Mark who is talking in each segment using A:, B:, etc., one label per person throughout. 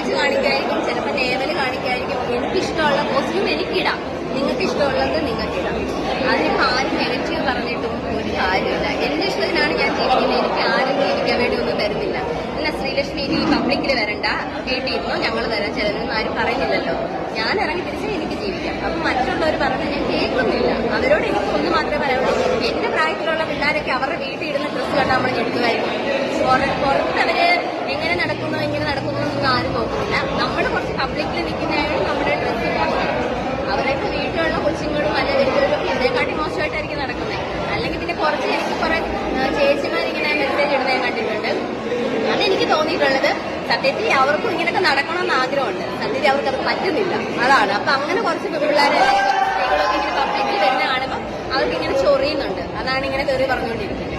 A: വെച്ച് കാണിക്കായിരിക്കും ചിലപ്പോൾ നേവൽ കാണിക്കായിരിക്കും. എനിക്കിഷ്ടമുള്ള കോസ്റ്റ്യൂം എനിക്കിടാം. നിങ്ങൾക്ക് ഇഷ്ടമുള്ളത് നിങ്ങൾക്ക് ഇടാം അതിനിപ്പോൾ ആരും നെഗറ്റീവ് പറഞ്ഞിട്ടും ഒരു കാര്യമില്ല. എന്റെ ഇഷ്ടത്തിനാണ് ഞാൻ ജീവിക്കുന്നത്. എനിക്ക് ആരും ജീവിക്കാൻ വേണ്ടി ഒന്നും തരുന്നില്ല. അല്ല ശ്രീലക്ഷ്മി ഇനി പബ്ലിക്കിൽ വരണ്ട. വീട്ടിൽ ഇരുന്നോ ഞങ്ങൾ വരാൻ ചിലരൊന്നും ആരും പറയുന്നില്ലല്ലോ. ഞാൻ ഇറങ്ങി തിരിച്ചാൽ എനിക്ക് ജീവിക്കാം. അപ്പൊ മറ്റുള്ളവർ പറഞ്ഞ് ഞാൻ കേൾക്കുന്നില്ല. അവരോട് എനിക്ക് ഒന്ന് മാത്രമേ പറയാനുള്ളൂ. എന്റെ പ്രായത്തിലുള്ള പിള്ളേരൊക്കെ അവരുടെ വീട്ടിൽ ഇടുന്ന ഡ്രസ്സ് കണ്ടാൽ നമ്മൾ ഞെട്ടുമായിരിക്കും. പുറത്തവര് എങ്ങനെ നടക്കുന്നു എങ്ങനെ നടക്കുന്നു എന്നൊന്നും ആരും കുറച്ച് പബ്ലിക്കിൽ നിൽക്കുന്നതായാലും നമ്മുടെ ഡ്രസ്സ് അവരൊക്കെ വീട്ടിലുള്ള കൊച്ചുങ്ങളും അല്ലെ വലിയവരും ഇതിനെക്കാട്ടി മോശമായിട്ടായിരിക്കും നടക്കുന്നത് അല്ലെങ്കിൽ പിന്നെ കുറച്ച് എനിക്ക് കുറെ ചേച്ചിമാരിങ്ങനെ മെസ്സേജ് ഇടുന്നത് കണ്ടിട്ടുണ്ട്. കണ്ടിട്ടുണ്ട് അതെനിക്ക് തോന്നിയിട്ടുള്ളത്. സത്യത്തിൽ അവർക്കും ഇങ്ങനെയൊക്കെ നടക്കണമെന്ന് ആഗ്രഹമുണ്ട്. സത്യത്തിൽ അവർക്ക് അത് പറ്റുന്നില്ല. അതാണ്. അപ്പൊ അങ്ങനെ കുറച്ച് പിള്ളേരെ സ്ത്രീകളൊക്കെ ഇങ്ങനെ പബ്ലിക്കിൽ വരുന്ന കാണുമ്പോൾ അവർക്ക് ഇങ്ങനെ ചൊറിയുന്നുണ്ട്. അതാണ് ഇങ്ങനെ കയറി പറഞ്ഞുകൊണ്ടിരിക്കുന്നത്.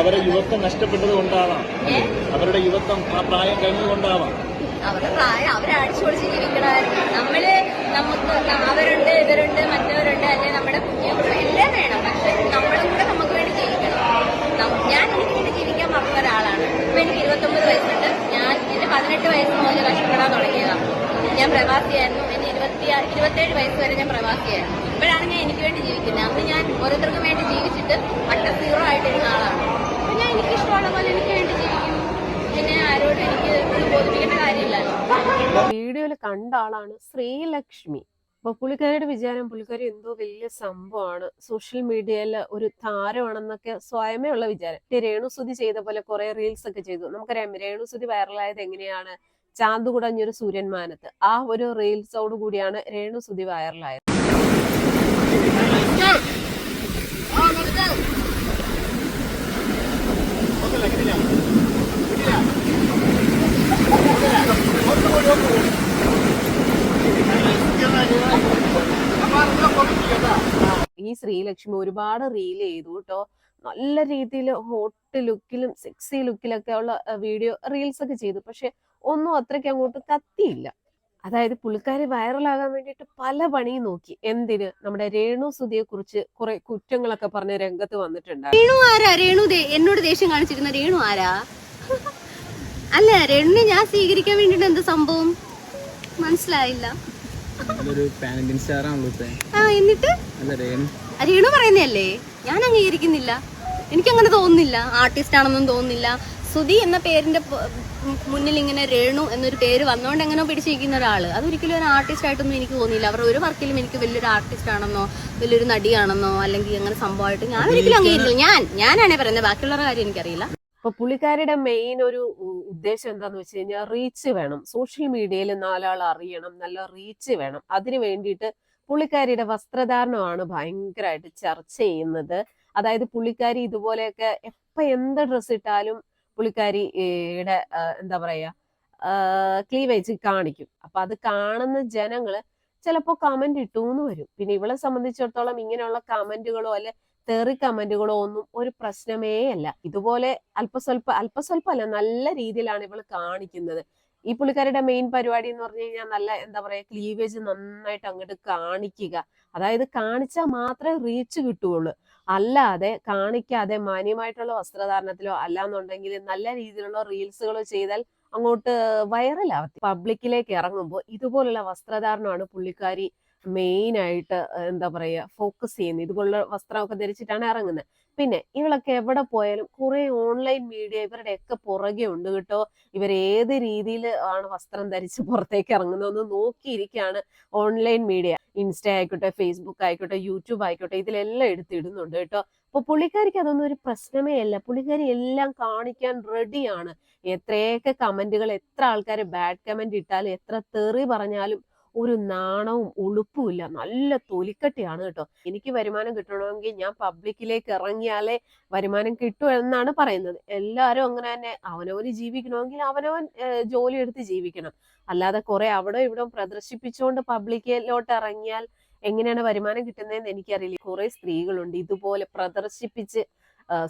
B: അവരുടെ യുവത്വം നഷ്ടപ്പെട്ടത് കൊണ്ടാവാം. അവരുടെ യുവത്വം ആ പ്രായം കഴിഞ്ഞതുകൊണ്ടാവാം
A: അവരുടെ പ്രായം അവരെ അടിച്ചു പൊളിച്ച് ജീവിക്കണമായിരുന്നു നമ്മൾ നമുക്ക് അവരുണ്ട് ഇവരുണ്ട് മറ്റവരുണ്ട് അല്ലെ നമ്മുടെ കുഞ്ഞുങ്ങൾ എല്ലാം വേണം. പക്ഷെ നമ്മളും കൂടെ നമുക്ക് വേണ്ടി ജീവിക്കണം. ഞാൻ എനിക്ക് വേണ്ടി ജീവിക്കാൻ മറന്ന ഒരാളാണ്. ഇപ്പൊ എനിക്ക് ഇരുപത്തൊമ്പത് വയസ്സുണ്ട്. ഞാൻ എന്റെ പതിനെട്ട് വയസ്സ് മുതൽ കഷ്ടപ്പെടാൻ തുടങ്ങിയതാണ് ഞാൻ പ്രവാസിയായിരുന്നു. എന്റെ ഇരുപത്തി ഇരുപത്തേഴ് വയസ്സ് വരെ ഞാൻ പ്രവാസിയായിരുന്നു. ഇപ്പോഴാണ് ഞാൻ എനിക്ക് വേണ്ടി ജീവിക്കുന്നത്. അന്ന് ഞാൻ ഓരോരുത്തർക്കും വേണ്ടി ജീവിച്ചിട്ട് വട്ട സീറോ ആയിട്ടിരുന്ന ആളാണ്. അപ്പൊ ഞാൻ എനിക്ക് ഇഷ്ടമുള്ള പോലെ എനിക്ക് വേണ്ടി ജീവിക്കും പിന്നെ ആരോടും എനിക്ക് ഇത് ബോധിപ്പിക്കേണ്ട കാര്യമില്ലല്ലോ
C: വീഡിയോയിൽ കണ്ട ആളാണ് ശ്രീലക്ഷ്മി. അപ്പൊ പുള്ളിക്കാരിയുടെ വിചാരം പുള്ളിക്കാരി എന്തോ വലിയ സംഭവമാണ്. സോഷ്യൽ മീഡിയയിൽ ഒരു താരമാണെന്നൊക്കെ സ്വയമേ ഉള്ള വിചാരം. രേണുസുതി ചെയ്ത പോലെ കുറെ റീൽസ് ഒക്കെ ചെയ്തു. നമുക്കറിയാം രേണുസുതി വൈറലായത് എങ്ങനെയാണ്? ചാന്ത് കുടഞ്ഞൊരു സൂര്യന്മാനത്ത്. ആ ഒരു റീൽസോട് കൂടിയാണ് രേണുസുതി വൈറലായത് ഈ ശ്രീലക്ഷ്മി ഒരുപാട് റീൽ ചെയ്തു കേട്ടോ നല്ല രീതിയിൽ ഹോട്ട് ലുക്കിലും സെക്സി ലുക്കിലൊക്കെ ഉള്ള വീഡിയോ റീൽസ് ഒക്കെ ചെയ്തു. പക്ഷെ ഒന്നും അത്രയ്ക്ക് അങ്ങോട്ട് കത്തിയില്ല. അതായത് പുള്ളിക്കാരി വൈറലാകാൻ വേണ്ടിയിട്ട് പല പണിയും നോക്കി. എന്തിന്? നമ്മുടെ രേണു സുധിയെ കുറിച്ച് കുറെ കുറ്റങ്ങളൊക്കെ പറഞ്ഞ രംഗത്ത് വന്നിട്ടുണ്ട്
A: രേണു ആരാ? രേണു എന്നോട് ദേഷ്യം കാണിച്ചിരുന്ന രേണു ആരാ? അല്ല രേണുവിനെ ഞാൻ സ്വീകരിക്കാൻ വേണ്ടിട്ട് എന്ത് സംഭവം? മനസ്സിലായില്ല. എന്നിട്ട്?
D: രേണു.
A: പറയുന്നതല്ലേ? ഞാൻ അംഗീകരിക്കുന്നില്ല. എനിക്കങ്ങനെ തോന്നുന്നില്ല. ആർട്ടിസ്റ്റ് ആണെന്നും തോന്നുന്നില്ല. സുധി എന്ന പേരിന്റെ മുന്നിൽ ഇങ്ങനെ രേണു എന്നൊരു പേര് വന്നുകൊണ്ട് എങ്ങനെ പിടിച്ചിരിക്കുന്ന ഒരാൾ. അതൊരിക്കലും ഒരു ആർട്ടിസ്റ്റ് ആയിട്ടൊന്നും എനിക്ക് തോന്നിയില്ല. അവർ ഒരു വർക്കിലും എനിക്ക് വലിയൊരു ആർട്ടിസ്റ്റ് ആണെന്നോ വലിയൊരു നടിയാണെന്നോ അല്ലെങ്കിൽ അങ്ങനെ സംഭവമായിട്ട് ഞാൻ ഒരിക്കലും അംഗീകരിക്കില്ല ഞാൻ ഞാനാണേ പറയുന്നത് ബാക്കിയുള്ളവരുടെ കാര്യം എനിക്കറിയില്ല.
C: അപ്പൊ പുള്ളിക്കാരിയുടെ മെയിൻ ഒരു ഉദ്ദേശം എന്താന്ന് വെച്ച് കഴിഞ്ഞാൽ റീച്ച് വേണം. സോഷ്യൽ മീഡിയയിൽ നാലാൾ അറിയണം നല്ല റീച്ച് വേണം. അതിനു വേണ്ടിയിട്ട് പുള്ളിക്കാരിയുടെ വസ്ത്രധാരണമാണ് ഭയങ്കരമായിട്ട് ചർച്ച ചെയ്യുന്നത്. അതായത് പുള്ളിക്കാരി ഇതുപോലെയൊക്കെ എപ്പോ എന്ത് ഡ്രസ് ഇട്ടാലും പുള്ളിക്കാരിയുടെ എന്താ പറയാ ക്ലീവേജ് കാണിക്കും. അപ്പൊ അത് കാണുന്ന ജനങ്ങൾ ചിലപ്പോ കമന്റ് ഇട്ടു എന്ന് വരും. പിന്നെ ഇവളെ സംബന്ധിച്ചിടത്തോളം ഇങ്ങനെയുള്ള കമന്റുകളോ അല്ലെ തെറി കമന്റുകളോ ഒന്നും ഒരു പ്രശ്നമേ അല്ല. ഇതുപോലെ അല്പസ്വല്പ അല്പസ്വല്പ അല്ല നല്ല രീതിയിലാണ് ഇവൾ കാണിക്കുന്നത്. ഈ പുള്ളിക്കാരുടെ മെയിൻ പരിപാടി എന്ന് പറഞ്ഞു കഴിഞ്ഞാൽ നല്ല എന്താ പറയാ ക്ലീവേജ് നന്നായിട്ട് അങ്ങോട്ട് കാണിക്കുക. അതായത് കാണിച്ചാൽ മാത്രമേ റീച്ച് കിട്ടുകയുള്ളൂ. അല്ലാതെ കാണിക്കാതെ മാന്യമായിട്ടുള്ള വസ്ത്രധാരണത്തിലോ അല്ലാന്നുണ്ടെങ്കിൽ നല്ല രീതിയിലുള്ള റീൽസുകളോ ചെയ്താൽ അങ്ങോട്ട് വൈറലാവത്തി പബ്ലിക്കിലേക്ക് ഇറങ്ങുമ്പോൾ ഇതുപോലുള്ള വസ്ത്രധാരണമാണ് പുള്ളിക്കാരി മെയിൻ ആയിട്ട് എന്താ പറയുക ഫോക്കസ് ചെയ്യുന്നത്. ഇതുപോലുള്ള വസ്ത്രമൊക്കെ ധരിച്ചിട്ടാണ് ഇറങ്ങുന്നത്. പിന്നെ ഇവളൊക്കെ എവിടെ പോയാലും കുറെ ഓൺലൈൻ മീഡിയ ഇവരുടെയൊക്കെ പുറകെ ഉണ്ട് കേട്ടോ. ഇവർ ഏത് രീതിയിൽ ആണ് വസ്ത്രം ധരിച്ച് പുറത്തേക്ക് ഇറങ്ങുന്നതെന്ന് നോക്കിയിരിക്കുകയാണ് ഓൺലൈൻ മീഡിയ. ഇൻസ്റ്റ ആയിക്കോട്ടെ ഫേസ്ബുക്ക് ആയിക്കോട്ടെ യൂട്യൂബ് ആയിക്കോട്ടെ ഇതിലെല്ലാം എടുത്തിടുന്നുണ്ട് കേട്ടോ. അപ്പൊ പുള്ളിക്കാരിക്ക് അതൊന്നും ഒരു പ്രശ്നമേ അല്ല. പുള്ളിക്കാരി എല്ലാം കാണിക്കാൻ റെഡിയാണ്. എത്രയൊക്കെ കമന്റുകൾ എത്ര ആൾക്കാർ ബാഡ് കമന്റ് ഇട്ടാലും എത്ര തെറി പറഞ്ഞാലും ഒരു നാണവും ഉളുപ്പുമില്ല നല്ല തൊലിക്കട്ടിയാണ് കേട്ടോ. എനിക്ക് വരുമാനം കിട്ടണമെങ്കിൽ ഞാൻ പബ്ലിക്കിലേക്ക് ഇറങ്ങിയാലേ വരുമാനം കിട്ടൂ എന്നാണ് പറയുന്നത്. എല്ലാവരും അങ്ങനെ തന്നെ. അവനവന് ജീവിക്കണമെങ്കിൽ അവനവൻ ജോലി എടുത്ത് ജീവിക്കണം. അല്ലാതെ കുറെ അവിടെ ഇവിടെ പ്രദർശിപ്പിച്ചുകൊണ്ട് പബ്ലിക്കിലോട്ട് ഇറങ്ങിയാൽ എങ്ങനെയാണ് വരുമാനം കിട്ടുന്നതെന്ന് എനിക്കറിയില്ല. കുറെ സ്ത്രീകളുണ്ട്. ഇതുപോലെ പ്രദർശിപ്പിച്ച്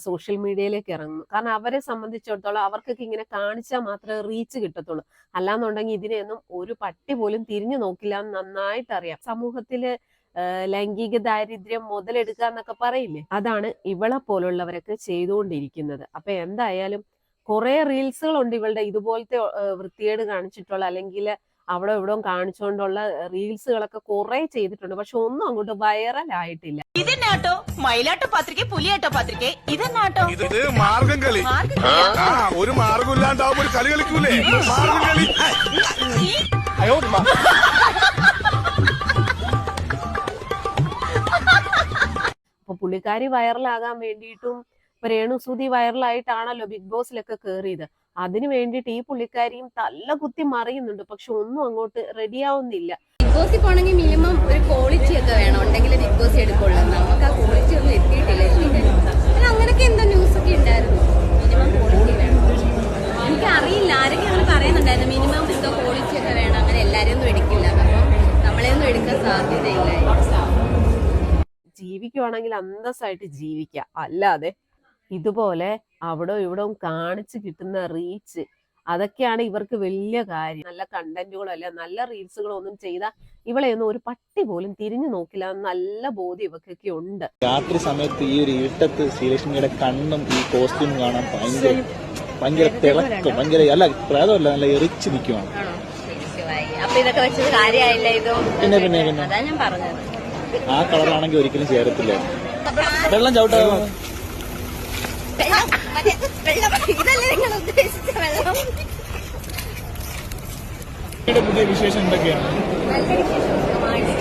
C: സോഷ്യൽ മീഡിയയിലേക്ക് ഇറങ്ങുന്നു. കാരണം അവരെ സംബന്ധിച്ചിടത്തോളം അവർക്കൊക്കെ ഇങ്ങനെ കാണിച്ചാൽ മാത്രമേ റീച്ച് കിട്ടത്തുള്ളൂ. അല്ലാന്നുണ്ടെങ്കിൽ ഇതിനെയൊന്നും ഒരു പട്ടി പോലും തിരിഞ്ഞു നോക്കില്ല എന്ന് നന്നായിട്ട് അറിയാം സമൂഹത്തിൽ ലൈംഗിക ദാരിദ്ര്യം മുതലെടുക്കുക എന്നൊക്കെ പറയില്ലേ? അതാണ് ഇവളെ പോലുള്ളവരൊക്കെ ചെയ്തുകൊണ്ടിരിക്കുന്നത്. അപ്പൊ എന്തായാലും കുറെ റീൽസുകളുണ്ട് ഇവളുടെ ഇതുപോലത്തെ വൃത്തികേട് കാണിച്ചിട്ടുള്ള അല്ലെങ്കിൽ അവിടെ ഇവിടെ കാണിച്ചുകൊണ്ടുള്ള റീൽസുകളൊക്കെ കുറെ ചെയ്തിട്ടുണ്ട്. പക്ഷെ ഒന്നും അങ്ങോട്ട് വൈറൽ ആയിട്ടില്ല
E: ഇതെന്നാട്ടോ? മൈലാട്ട പത്രിക പുലിയാട്ടോ പത്രിക ഇതെന്നാട്ടോ?
F: ഇത് മാർഗം കളി. ഒരു മാർഗം ഒരു കളി കളിക്കൂലേ?
C: അപ്പൊ പുള്ളിക്കാരി വൈറലാകാൻ വേണ്ടിയിട്ടും രേണുസൂതി വൈറലായിട്ടാണല്ലോ ബിഗ് ബോസിലൊക്കെ കേറിയത്. അതിനു വേണ്ടിയിട്ട് ഈ പുള്ളിക്കാരിയും തല്ല കുത്തി മറിയുന്നുണ്ട്. പക്ഷെ ഒന്നും അങ്ങോട്ട് റെഡിയാവുന്നില്ല.
A: ബിഗ് ബോസിൽ പോണെങ്കിൽ മിനിമം ഒരു ക്വാളിറ്റി ഒക്കെ വേണം. ഉണ്ടെങ്കിൽ ബിഗ് ബോസ് എടുക്കുള്ളൂ. നമുക്ക് ആ ക്വാളിറ്റി ഒന്നും എത്തിയിട്ടില്ല. അങ്ങനെയൊക്കെ എന്തോ ന്യൂസ് ഒക്കെ ഉണ്ടായിരുന്നു. മിനിമം ക്വാളിറ്റി വേണം. എനിക്ക് അറിയില്ല ആരൊക്കെ അങ്ങനെ പറയുന്നുണ്ടായിരുന്നു? മിനിമം എന്തോ ക്വാളിറ്റി ഒക്കെ വേണം. അങ്ങനെ എല്ലാവരും ഒന്നും എടുക്കില്ല. അപ്പം നമ്മളെയൊന്നും എടുക്കാൻ സാധ്യതയില്ല.
C: ജീവിക്കുവാണെങ്കിൽ അന്തസ്സായിട്ട് ജീവിക്കുക അല്ലാതെ ഇതുപോലെ അവിടെ ഇവിടെ കാണിച്ച് കിട്ടുന്ന റീച്ച് അതൊക്കെയാണ് ഇവർക്ക് വലിയ കാര്യം. നല്ല കണ്ടന്റുകളോ അല്ല നല്ല റീൽസുകളോ ഒന്നും ചെയ്ത ഇവളെ ഒന്നും ഒരു പട്ടി പോലും തിരിഞ്ഞു നോക്കില്ല നല്ല ബോധ്യം ഇവക്കൊക്കെ ഉണ്ട്.
B: രാത്രി സമയത്ത് ഈ ഒരു ഇരുട്ടത്ത് ശ്രീലക്ഷ്മിയുടെ കണ്ണും ഈ കോസ്റ്റ്യൂം കാണാൻ ഭയങ്കര ഭയങ്കര തിളക്കം ഭയങ്കര അല്ല പ്രേതമല്ല നല്ല എറിച്ച് നിൽക്കുവാണ് പിന്നെ, പിന്നെ, പിന്നെ. ആ കളറാണെങ്കിൽ ഒരിക്കലും ചേരത്തില്ല. വെള്ളം ചവിട്ടാ
A: വെള്ളം, മറ്റേ വെള്ളം, ഇതല്ലേ നിങ്ങൾ ഉദ്ദേശിച്ച വെള്ളം?
B: പുതിയ വിശേഷം എന്തൊക്കെയാണ്?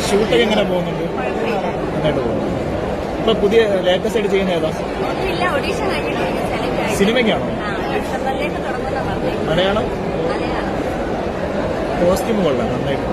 B: ഷൂട്ടൊക്കെ എങ്ങനെ പോകുന്നുണ്ട്? നന്നായിട്ട് പോകുന്നു. ഇപ്പൊ പുതിയ ലേറ്റസ്റ്റ് ആയിട്ട് ചെയ്യുന്ന ഏതാ? സിനിമയ്ക്കാണോ? മലയാളം?
A: മലയാളം.
B: കോസ്റ്റ്യൂം കൊള്ളാം നന്നായിട്ട്.